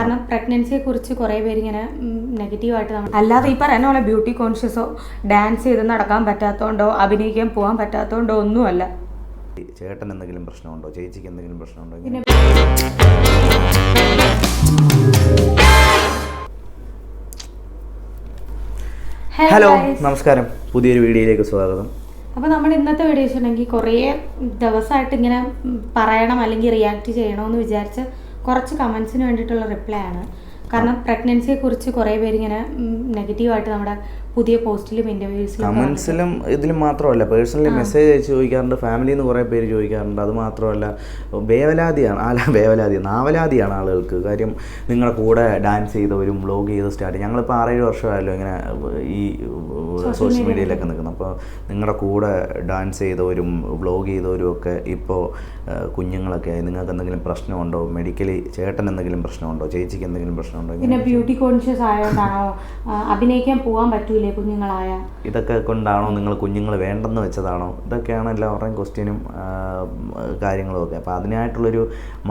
കാരണം പ്രഗ്നൻസിയെ കുറിച്ച് കുറേ പേര് ഇങ്ങനെ നെഗറ്റീവായിട്ട് നമ്മൾ അല്ലാതെ ഈ പറയുന്ന പോലെ ബ്യൂട്ടി കോൺഷ്യസോ ഡാൻസ് ചെയ്ത് നടക്കാൻ പറ്റാത്തതുകൊണ്ടോ അഭിനയിക്കാൻ പോകാൻ പറ്റാത്തതുകൊണ്ടോ ഒന്നുമല്ല. ചേട്ടൻ എന്തെങ്കിലും പ്രശ്നമുണ്ടോ? ചേച്ചിക്ക് എന്തെങ്കിലും പ്രശ്നമുണ്ടോ ഹലോ നമസ്കാരം. പുതിയൊരു വീഡിയോയിലേക്ക് സ്വാഗതം. അപ്പോൾ നമ്മൾ ഇന്നത്തെ വീഡിയോ വെച്ചിട്ടുണ്ടെങ്കിൽ കുറേ ദിവസമായിട്ട് ഇങ്ങനെ പറയണം അല്ലെങ്കിൽ റിയാക്ട് ചെയ്യണമെന്ന് വിചാരിച്ച് കുറച്ച് കമൻസിന് വേണ്ടിയിട്ടുള്ള റിപ്ലൈ ആണ്. കാരണം പ്രഗ്നൻസിയെ കുറിച്ച് കുറെ പേര് ഇങ്ങനെ നെഗറ്റീവായിട്ട് നമ്മുടെ പുതിയ പോസ്റ്റിലും ഇന്റർവ്യൂസിലും കമന്റ്സിലും ഇതിലും മാത്രമല്ല പേഴ്സണലി മെസ്സേജ് അയച്ച് ചോദിക്കാറുണ്ട് ഫാമിലിയിൽ നിന്ന് കുറേ പേര് ചോദിക്കാറുണ്ട്. അത് മാത്രമല്ല വേവലാതിയാണ് അല്ല വേവലാതി നാവലാതിയാണ് ആളുകൾക്ക്. കാര്യം നിങ്ങളുടെ കൂടെ ഡാൻസ് ചെയ്തവരും വ്ലോഗ് ചെയ്ത് സ്റ്റാർട്ട് ഞങ്ങളിപ്പോൾ ആറേഴ് വർഷമായല്ലോ ഇങ്ങനെ ഈ സോഷ്യൽ മീഡിയയിലൊക്കെ നിൽക്കുന്നത്. അപ്പോൾ നിങ്ങളുടെ കൂടെ ഡാൻസ് ചെയ്തവരും വ്ലോഗ് ചെയ്തവരും ഒക്കെ ഇപ്പോൾ കുഞ്ഞുങ്ങളൊക്കെ ആയി. നിങ്ങൾക്ക് എന്തെങ്കിലും പ്രശ്നമുണ്ടോ? മെഡിക്കലി ചേട്ടൻ എന്തെങ്കിലും പ്രശ്നമുണ്ടോ? ചേച്ചിക്ക് എന്തെങ്കിലും പ്രശ്നമുണ്ടോ പിന്നെ ബ്യൂട്ടി കോൺഷ്യസ് ആയതുകൊണ്ടാണോ അഭിനയിക്കാൻ പോകാൻ പറ്റൂലേ കുഞ്ഞുങ്ങളായ? ഇതൊക്കെ കൊണ്ടാണോ നിങ്ങൾ കുഞ്ഞുങ്ങൾ വേണ്ടെന്ന് വെച്ചതാണോ? ഇതൊക്കെയാണ് എല്ലാവരുടെയും ക്വസ്റ്റ്യനും കാര്യങ്ങളും ഒക്കെ. അപ്പോൾ അതിനായിട്ടുള്ളൊരു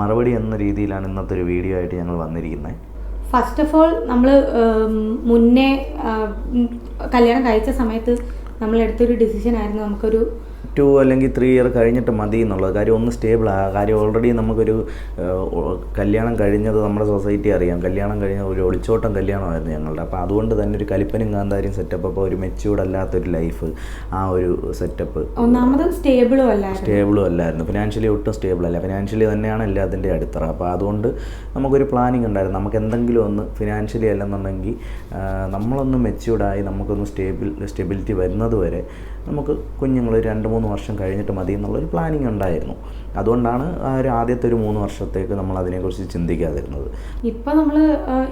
മറുപടി എന്ന രീതിയിലാണ് ഇന്നത്തെ ഒരു വീഡിയോ ആയിട്ട് ഞങ്ങൾ വന്നിരിക്കുന്നത്. ഫസ്റ്റ് ഓഫ് ഓൾ നമ്മൾ മുന്നേ കല്യാണം കഴിച്ച സമയത്ത് നമ്മൾ എടുത്തൊരു ഡിസിഷൻ ആയിരുന്നു നമുക്കൊരു ടു അല്ലെങ്കിൽ ത്രീ ഇയർ കഴിഞ്ഞിട്ട് മതി എന്നുള്ളത്. കാര്യം ഒന്ന് സ്റ്റേബിൾ ആ. കാര്യം ഓൾറെഡി നമുക്കൊരു കല്യാണം കഴിഞ്ഞത് നമ്മുടെ സൊസൈറ്റി അറിയാം. കല്യാണം കഴിഞ്ഞ ഒരു ഒളിച്ചോട്ടം കല്യാണമായിരുന്നു ഞങ്ങളുടെ. അപ്പോൾ അതുകൊണ്ട് തന്നെ ഒരു കലിപ്പനും കാന്താരിയും സെറ്റപ്പ് അപ്പോൾ ഒരു മെച്യൂർഡ് അല്ലാത്തൊരു ലൈഫ് ആ ഒരു സെറ്റപ്പ് ഒന്നാമത് സ്റ്റേബിളും അല്ല സ്റ്റേബിളും അല്ലായിരുന്നു. ഫിനാൻഷ്യലി ഒട്ടും സ്റ്റേബിൾ അല്ല. ഫിനാൻഷ്യലി തന്നെയാണ് എല്ലാത്തിന്റെ അടിത്തറ. അപ്പോൾ അതുകൊണ്ട് നമുക്കൊരു പ്ലാനിങ് ഉണ്ടായിരുന്നു. നമുക്ക് എന്തെങ്കിലും ഒന്ന് ഫിനാൻഷ്യലി അല്ലെന്നുണ്ടെങ്കിൽ നമ്മളൊന്ന് മെച്യൂർഡായി നമുക്കൊന്ന് സ്റ്റേബിൾ സ്റ്റെബിലിറ്റി വരുന്നത് വരെ നമുക്ക് കുഞ്ഞുങ്ങൾ രണ്ട് മൂന്ന് വർഷം കഴിഞ്ഞിട്ട് മതി എന്നുള്ളൊരു പ്ലാനിങ് ഉണ്ടായിരുന്നു. അതുകൊണ്ടാണ് ഒരു ആദ്യത്തെ ഒരു മൂന്ന് വർഷത്തേക്ക് നമ്മൾ അതിനെക്കുറിച്ച് ചിന്തിക്കാതിരുന്നത്. ഇപ്പം നമ്മൾ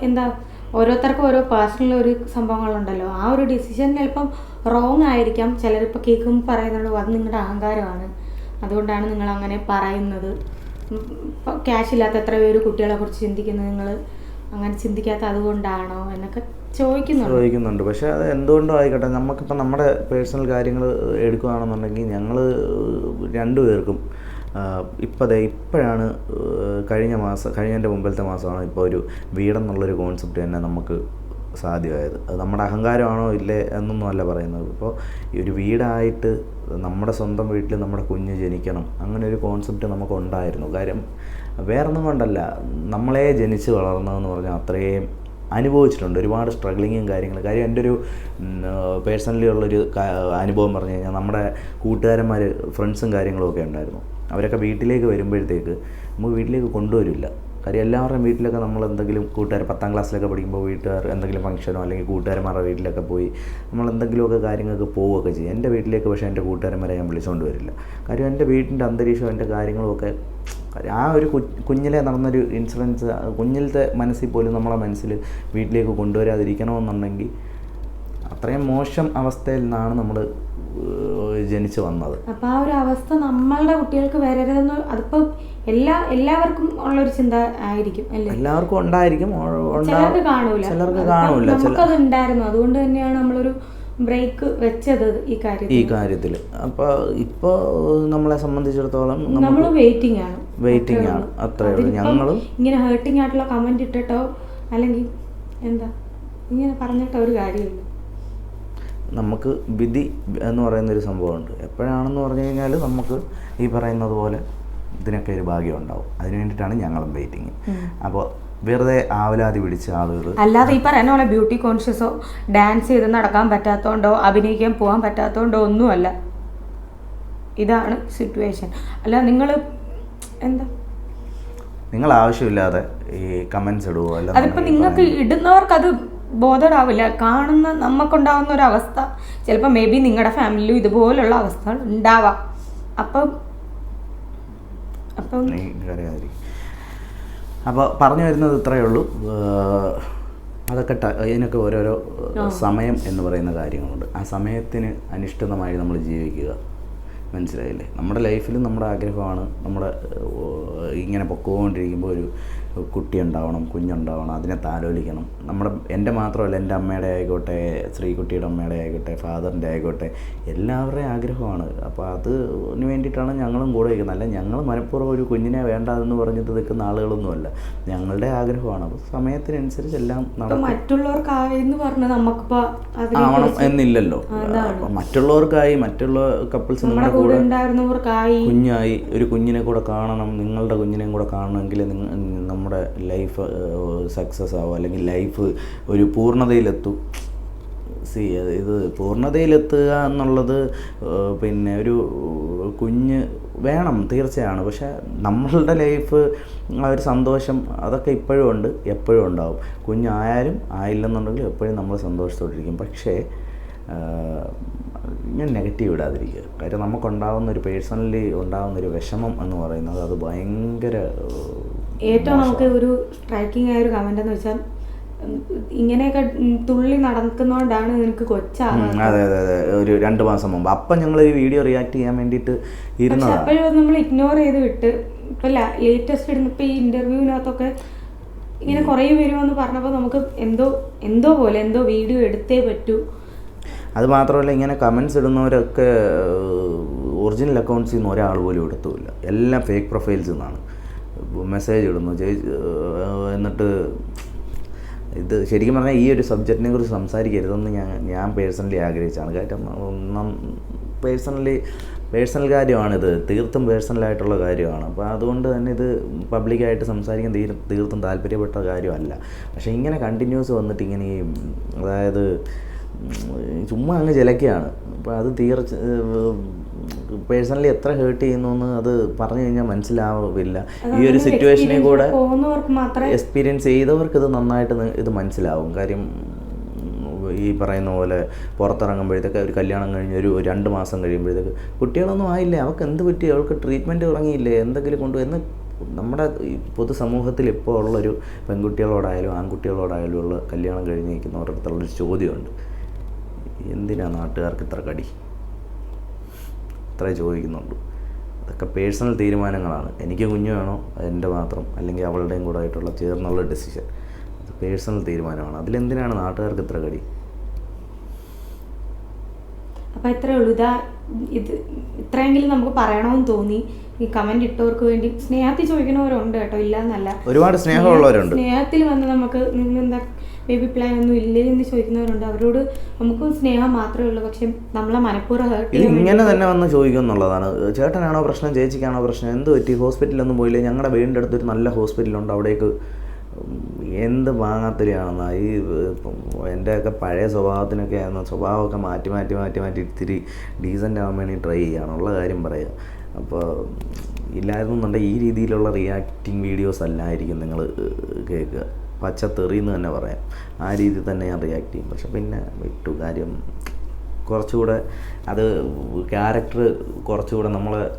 എന്താ ഓരോരുത്തർക്കും ഓരോ പേഴ്സണൽ ഒരു സംഭവങ്ങളുണ്ടല്ലോ. ആ ഒരു ഡിസിഷൻ ചിലപ്പം റോങ് ആയിരിക്കാം. ചിലരിപ്പോൾ കേൾക്കുമ്പോൾ പറയുന്നത് അത് നിങ്ങളുടെ അഹങ്കാരമാണ്. അതുകൊണ്ടാണ് നിങ്ങൾ അങ്ങനെ പറയുന്നത് ക്യാഷ് ഇല്ലാത്ത എത്ര പേര് കുട്ടികളെ കുറിച്ച് ചിന്തിക്കുന്നത് നിങ്ങൾ അങ്ങനെ ചിന്തിക്കാത്ത അതുകൊണ്ടാണോ എന്നൊക്കെ ചോദിക്കുന്നുണ്ട്. ചോദിക്കുന്നുണ്ട്. പക്ഷേ അത് എന്തുകൊണ്ടോ ആയിക്കോട്ടെ നമുക്കിപ്പോൾ നമ്മുടെ പേഴ്സണൽ കാര്യങ്ങൾ എടുക്കുകയാണെന്നുണ്ടെങ്കിൽ ഞങ്ങൾ രണ്ടുപേർക്കും ഇപ്പം ദേ ഇപ്പോഴാണ് കഴിഞ്ഞ മാസം കഴിഞ്ഞതിന്റെ മുമ്പിലത്തെ മാസമാണ് ഇപ്പോൾ ഒരു വീടെന്നുള്ളൊരു കോൺസെപ്റ്റ് തന്നെ നമുക്ക് സാധ്യമായത്. അത് നമ്മുടെ അഹങ്കാരമാണോ ഇല്ലേ എന്നൊന്നും അല്ല പറയുന്നത്. ഇപ്പോൾ ഈ ഒരു വീടായിട്ട് നമ്മുടെ സ്വന്തം വീട്ടിൽ നമ്മുടെ കുഞ്ഞ് ജനിക്കണം അങ്ങനെ ഒരു കോൺസെപ്റ്റ് നമുക്ക് ഉണ്ടായിരുന്നു കാര്യം വേറൊന്നും കൊണ്ടല്ല. നമ്മളെ ജനിച്ച് വളർന്നതെന്ന് പറഞ്ഞാൽ അത്രയും അനുഭവിച്ചിട്ടുണ്ട്. ഒരുപാട് സ്ട്രഗ്ലിങ്ങും കാര്യങ്ങളും. കാര്യം എന്റെ ഒരു പേഴ്സണലി ഉള്ളൊരു അനുഭവം പറഞ്ഞു കഴിഞ്ഞാൽ നമ്മുടെ കൂട്ടുകാരന്മാർ ഫ്രണ്ട്സും കാര്യങ്ങളും ഒക്കെ ഉണ്ടായിരുന്നു. അവരൊക്കെ വീട്ടിലേക്ക് വരുമ്പോഴത്തേക്ക് നമുക്ക് വീട്ടിലേക്ക് കൊണ്ടുവരില്ല. കാര്യം എല്ലാവരുടെയും വീട്ടിലൊക്കെ നമ്മൾ എന്തെങ്കിലും കൂട്ടുകാർ പത്താം ക്ലാസ്സിലൊക്കെ പഠിക്കുമ്പോൾ വീട്ടുകാർ എന്തെങ്കിലും ഫംഗ്ഷനോ അല്ലെങ്കിൽ കൂട്ടുകാരന്മാരുടെ വീട്ടിലൊക്കെ പോയി നമ്മൾ എന്തെങ്കിലുമൊക്കെ കാര്യങ്ങൾക്ക് പോവുകയൊക്കെ ചെയ്യും. എന്റെ വീട്ടിലേക്ക് പക്ഷേ എന്റെ കൂട്ടുകാരന്മാരെ ഞാൻ വിളിച്ചുകൊണ്ട് വരില്ല. കാര്യം എന്റെ വീട്ടിന്റെ അന്തരീക്ഷം എന്റെ കാര്യങ്ങളുമൊക്കെ ആ ഒരു കുഞ്ഞിലെ നടന്നൊരു ഇൻസിഡൻസ് കുഞ്ഞിലത്തെ മനസ്സിൽ പോലും നമ്മളെ മനസ്സിൽ വീട്ടിലേക്ക് കൊണ്ടുവരാതിരിക്കണമെന്നുണ്ടെങ്കിൽ അത്രയും മോശം അവസ്ഥയിൽ നിന്നാണ് നമ്മൾ ജനിച്ചു വന്നത്. അപ്പോൾ ആ ഒരു അവസ്ഥ നമ്മളുടെ കുട്ടികൾക്ക് വരരുതെന്ന് അതിപ്പോ എല്ലാ എല്ലാവർക്കും ഉള്ളൊരു ചിന്ത ആയിരിക്കും അല്ലേ? എല്ലാവർക്കും ഉണ്ടായിരിക്കും ചിലർക്ക് കാണൂല. ചിലർക്ക് കാണൂല നമുക്കത് ഉണ്ടായിരുന്നു അതുകൊണ്ട് തന്നെയാണ് നമ്മളൊരു ബ്രേക്ക് വെച്ചത് ഈ ഈ കാര്യത്തിൽ. കാര്യത്തിൽ അപ്പോൾ ഇപ്പോൾ നമ്മളെ സംബന്ധിച്ചിടത്തോളം നമ്മൾ വെയിറ്റിംഗ് ആണ്. വെയിറ്റിംഗ് ആണ്. അത്രേ ഉള്ളൂ. ഞങ്ങളും ഇങ്ങനെ ഹേർട്ടിംഗ് ആയിട്ടുള്ള കമന്റ് ഇട്ടിട്ടോ അല്ലെങ്കിൽ എന്താ ഇങ്ങനെ പറഞ്ഞിട്ടോ ഒരു കാര്യമില്ല. നമുക്ക് വിധി എന്ന് പറയുന്ന ഒരു സംഭവമുണ്ട്. എപ്പോഴാണെന്ന് പറഞ്ഞു കഴിഞ്ഞാൽ നമുക്ക് ഈ പറയുന്നത് പോലെ ഇതിനൊക്കെ ഒരു ഭാഗ്യം ഉണ്ടാവും അതിന് വേണ്ടിയിട്ടാണ് ഞങ്ങളും വെയിറ്റിങ് അപ്പോൾ വെറുതെ ആവലാതി പിടിച്ച ആളുകൾ അല്ലാതെ ഈ പറയുന്ന പോലെ ബ്യൂട്ടി കോൺഷ്യസോ ഡാൻസ് ചെയ്ത് നടക്കാൻ പറ്റാത്തതുകൊണ്ടോ അഭിനയിക്കാൻ പോകാൻ പറ്റാത്തതുകൊണ്ടോ ഒന്നുമല്ല. ഇതാണ് സിറ്റുവേഷൻ അല്ല നിങ്ങൾ എന്താ? നിങ്ങൾ ആവശ്യമില്ലാതെ ഈ കമൻസ് ഇടുവോ? അല്ല അതിപ്പോ നിങ്ങൾക്ക് ഇടുന്നവർക്ക് അത് ബോധമാവില്ല കാണുന്ന നമുക്കുണ്ടാവുന്ന ഒരു അവസ്ഥ. ചിലപ്പോൾ മേ ബി നിങ്ങളുടെ ഫാമിലിയിലും ഇതുപോലുള്ള അവസ്ഥകൾ ഉണ്ടാവാം. അപ്പം അപ്പം കരയാതിരിക്കും അപ്പോൾ പറഞ്ഞു വരുന്നത് ഇത്രയേ ഉള്ളൂ. അതൊക്കെ അതിനൊക്കെ ഇതിനൊക്കെ ഓരോരോ സമയം എന്ന് പറയുന്ന കാര്യങ്ങളുണ്ട്. ആ സമയത്തിന് അനിഷ്ഠിതമായി നമ്മൾ ജീവിക്കുക. മനസ്സിലായില്ലേ? നമ്മുടെ ലൈഫിലും നമ്മുടെ ആഗ്രഹമാണ്. നമ്മുടെ ഇങ്ങനെ പൊക്കോണ്ടിരിക്കുമ്പോൾ ഒരു കുട്ടി ഉണ്ടാവണം കുഞ്ഞുണ്ടാവണം അതിനെ താലോലിക്കണം. നമ്മുടെ എന്റെ മാത്രമല്ല എന്റെ അമ്മയുടെ ആയിക്കോട്ടെ ശ്രീകുട്ടിയുടെ അമ്മയുടെ ആയിക്കോട്ടെ ഫാദറിന്റെ ആയിക്കോട്ടെ എല്ലാവരുടെയും ആഗ്രഹമാണ്. അപ്പോൾ അതിന് വേണ്ടിയിട്ടാണ് ഞങ്ങളും കൂടെ നിൽക്കുന്നത്. അല്ല ഞങ്ങൾ മനഃപൂർവം ഒരു കുഞ്ഞിനെ വേണ്ടതെന്ന് പറഞ്ഞിട്ട് നിൽക്കുന്ന ആളുകളൊന്നുമല്ല. ഞങ്ങളുടെ ആഗ്രഹമാണ്. അപ്പോൾ സമയത്തിനനുസരിച്ച് എല്ലാം മറ്റുള്ളവർക്കായി എന്ന് ആവണം എന്നില്ലല്ലോ. മറ്റുള്ളവർക്കായി മറ്റുള്ള കപ്പിൾസ് നിങ്ങളുടെ കൂടെ കുഞ്ഞായി ഒരു കുഞ്ഞിനെ കൂടെ കാണണം നിങ്ങളുടെ കുഞ്ഞിനെയും കൂടെ കാണണമെങ്കിൽ നിങ്ങ നമ്മുടെ ലൈഫ് സക്സസ് ആവും അല്ലെങ്കിൽ ലൈഫ് ഒരു പൂർണതയിലെത്തും. സി ഇത് പൂർണതയിലെത്തുക എന്നുള്ളത് പിന്നെ ഒരു കുഞ്ഞ് വേണം തീർച്ചയാണ്. പക്ഷേ നമ്മളുടെ ലൈഫ് ആ ഒരു സന്തോഷം അതൊക്കെ ഇപ്പോഴും ഉണ്ട് എപ്പോഴും ഉണ്ടാവും. കുഞ്ഞായാലും ആയില്ലെന്നുണ്ടെങ്കിലും എപ്പോഴും നമ്മൾ സന്തോഷത്തോടിരിക്കും. പക്ഷേ ഞാൻ നെഗറ്റീവ് ഇടാതിരിക്കുക. കാര്യം നമുക്കുണ്ടാവുന്ന ഒരു പേഴ്സണലി ഉണ്ടാകുന്ന ഒരു വിഷമം എന്ന് പറയുന്നത് അത് ഭയങ്കര ഏറ്റവും നമുക്ക് ഒരു സ്ട്രൈക്കിംഗ് ആയ ഒരു കമന്റ് എന്ന് വെച്ചാൽ ഇങ്ങനെയൊക്കെ തുള്ളി നടക്കുന്നോണ്ടാണ് നിനക്ക് കൊച്ചാ കൊച്ചാകുന്നത് അതെ അതെ അതെ. ഒരു രണ്ട് മാസം മുമ്പ്. അപ്പം ഞങ്ങൾ ഈ വീഡിയോ റിയാക്ട് ചെയ്യാൻ വേണ്ടിയിട്ട് ഇരുന്നു ഇരുന്നതാണ് അപ്പോഴും നമ്മൾ ഇഗ്നോർ ചെയ്ത് വിട്ട് ഇപ്പൊ ലേറ്റസ്റ്റ് ഇടുന്ന ഇപ്പൊ ഈ ഇന്റർവ്യൂവിനകത്തൊക്കെ ഇങ്ങനെ കുറേ വരുമെന്ന് പറഞ്ഞപ്പോൾ നമുക്ക് എന്തോ എന്തോ പോലെ എന്തോ വീഡിയോ എടുത്തേ പറ്റൂ. അത് മാത്രമല്ല ഇങ്ങനെ കമൻസ് ഇടുന്നവരൊക്കെ ഒറിജിനൽ അക്കൗണ്ട്സിൽ നിന്ന് ഒരാൾ പോലും എടുത്തുമില്ല. എല്ലാം ഫേക്ക് പ്രൊഫൈൽസ് നിന്നാണ് മെസ്സേജ് ഇടുന്നു. എന്നിട്ട് ഇത് ശരിക്കും പറഞ്ഞാൽ ഈ ഒരു സബ്ജക്റ്റിനെ കുറിച്ച് സംസാരിക്കരുതെന്ന് ഞാൻ ഞാൻ പേഴ്സണലി ആഗ്രഹിച്ചാണ്. കാര്യം പേഴ്സണലി പേഴ്സണൽ കാര്യമാണിത്. തീർത്തും പേഴ്സണലായിട്ടുള്ള കാര്യമാണ്. അപ്പോൾ അതുകൊണ്ട് തന്നെ ഇത് പബ്ലിക്കായിട്ട് സംസാരിക്കാൻ തീർ തീർത്തും താല്പര്യപ്പെട്ട കാര്യമല്ല. പക്ഷേ ഇങ്ങനെ കണ്ടിന്യൂസ് വന്നിട്ട് ഇങ്ങനെ അതായത് ചുമ്മാ അങ്ങ് ചിലക്കുകയാണ് അപ്പോൾ അത് തീർച്ച പേഴ്സണലി എത്ര ഹേർട്ട് ചെയ്യുന്നു എന്ന് അത് പറഞ്ഞു കഴിഞ്ഞാൽ മനസ്സിലാവില്ല. ഈ ഒരു സിറ്റുവേഷനെ സിറ്റുവേഷനിൽ കൂടെ എക്സ്പീരിയൻസ് ചെയ്തവർക്ക് ഇത് നന്നായിട്ട് ഇത് മനസ്സിലാവും. കാര്യം ഈ പറയുന്ന പോലെ പുറത്തിറങ്ങുമ്പോഴത്തേക്ക് ഒരു കല്യാണം കഴിഞ്ഞ് ഒരു രണ്ട് മാസം കഴിയുമ്പോഴത്തേക്ക് കുട്ടികളൊന്നും ആയില്ലേ. അവൾക്ക് എന്ത് പറ്റി? അവൾക്ക് ട്രീറ്റ്മെന്റ് തുടങ്ങിയില്ലേ? എന്തെങ്കിലും കൊണ്ടു എന്ന് നമ്മുടെ പൊതുസമൂഹത്തിൽ ഇപ്പോൾ ഉള്ളൊരു പെൺകുട്ടികളോടായാലും ആൺകുട്ടികളോടായാലും ഉള്ള കല്യാണം കഴിഞ്ഞ് നിൽക്കുന്നവരുടെ അടുത്തുള്ളൊരു ചോദ്യമുണ്ട്. എന്തിനാണ് നാട്ടുകാർക്ക് ഇത്ര കടി? ഇത്രേ ചോദിക്കുന്നുള്ളൂ. അതൊക്കെ പേഴ്സണൽ തീരുമാനങ്ങളാണ്. എനിക്ക് കുഞ്ഞു വേണോ? എന്റെ മാത്രം. അല്ലെങ്കിൽ അവളുടെയും കൂടെ ആയിട്ടുള്ള ചേർന്നുള്ള ഡെസിഷൻ. അത് പേഴ്സണൽ തീരുമാനമാണ്. അതിലെന്തിനാണ് നാട്ടുകാർക്ക് ഇത്ര കടി? അപ്പം ഇത്രേ ഉള്ളൂ. ഇതാ ഇത് ഇത്രയെങ്കിലും നമുക്ക് പറയണമെന്ന് തോന്നി. ഈ കമന്റ് ഇട്ടവർക്ക് വേണ്ടി സ്നേഹത്തിൽ ചോദിക്കുന്നവരുണ്ട് കേട്ടോ. ഇല്ല എന്നല്ല ഒരുപാട് സ്നേഹമുള്ളവരുണ്ട്. സ്നേഹത്തിൽ വന്ന് നമുക്ക് നിങ്ങൾ എന്താ ബേബി പ്ലാൻ ഒന്നും ഇല്ലേ എന്ന് ചോദിക്കുന്നവരുണ്ട്. അവരോട് നമുക്ക് സ്നേഹം മാത്രമേ ഉള്ളൂ. പക്ഷെ നമ്മളെ മനഃപൂർവം ഇത് ഇങ്ങനെ തന്നെ വന്ന് ചോദിക്കും എന്നുള്ളതാണ്. ചേട്ടനാണോ പ്രശ്നം? ചേച്ചിക്കാണോ പ്രശ്നം? എന്ത് പറ്റി? ഹോസ്പിറ്റലൊന്നും പോയില്ലേ? ഞങ്ങളുടെ വീടിന്റെ അടുത്തൊരു നല്ല ഹോസ്പിറ്റലുണ്ട്. അവിടേക്ക് എന്ത് വാങ്ങാത്തൊരാണെന്നാ ഈ എന്റെയൊക്കെ പഴയ സ്വഭാവത്തിനൊക്കെ ആയിരുന്നു സ്വഭാവമൊക്കെ മാറ്റി മാറ്റി മാറ്റി മാറ്റി ഇത്തിരി ഡീസന്റ് ആവാൻ വേണ്ടി ട്രൈ ചെയ്യാനുള്ള കാര്യം പറയുക അപ്പോൾ ഇല്ലായിരുന്നു എന്നുണ്ടെങ്കിൽ ഈ രീതിയിലുള്ള റിയാക്റ്റിംഗ് വീഡിയോസ് അല്ലായിരിക്കും നിങ്ങൾ കേൾക്കുക. പച്ചത്തെറി എന്ന് തന്നെ പറയാം. ആ രീതിയിൽ തന്നെ ഞാൻ റിയാക്ട് ചെയ്യും. പക്ഷെ പിന്നെ വിട്ടു. കാര്യം കുറച്ചുകൂടെ അത് ക്യാരക്ടർ കുറച്ചുകൂടെ നമ്മൾ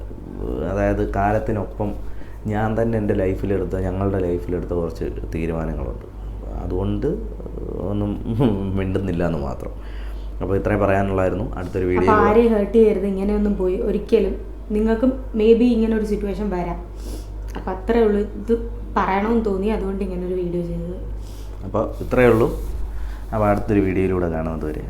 അതായത് കാലത്തിനൊപ്പം ഞാൻ തന്നെ എന്റെ ലൈഫിലെടുത്ത ഞങ്ങളുടെ ലൈഫിലെടുത്ത കുറച്ച് തീരുമാനങ്ങളുണ്ട്. അതുകൊണ്ട് ഒന്നും മിണ്ടുന്നില്ല എന്ന് മാത്രം. അപ്പോൾ ഇത്രയും പറയാനുള്ളായിരുന്നു. അടുത്തൊരു വീഡിയോ ആരെയും ഹേർട്ട് ചെയ്യരുത്. ഇങ്ങനെയൊന്നും പോയി. ഒരിക്കലും നിങ്ങൾക്കും മേ ബി ഇങ്ങനെ ഒരു സിറ്റുവേഷൻ വരാം. അപ്പം അത്രേ ഉള്ളൂ. ഇത് പറയണമെന്ന് തോന്നി അതുകൊണ്ട് ഇങ്ങനെ ഒരു വീഡിയോ ചെയ്തത്. അപ്പോൾ ഇത്രയേ ഉള്ളൂ. അപ്പോൾ അടുത്തൊരു വീഡിയോയിലൂടെ കാണുന്നത് വരെ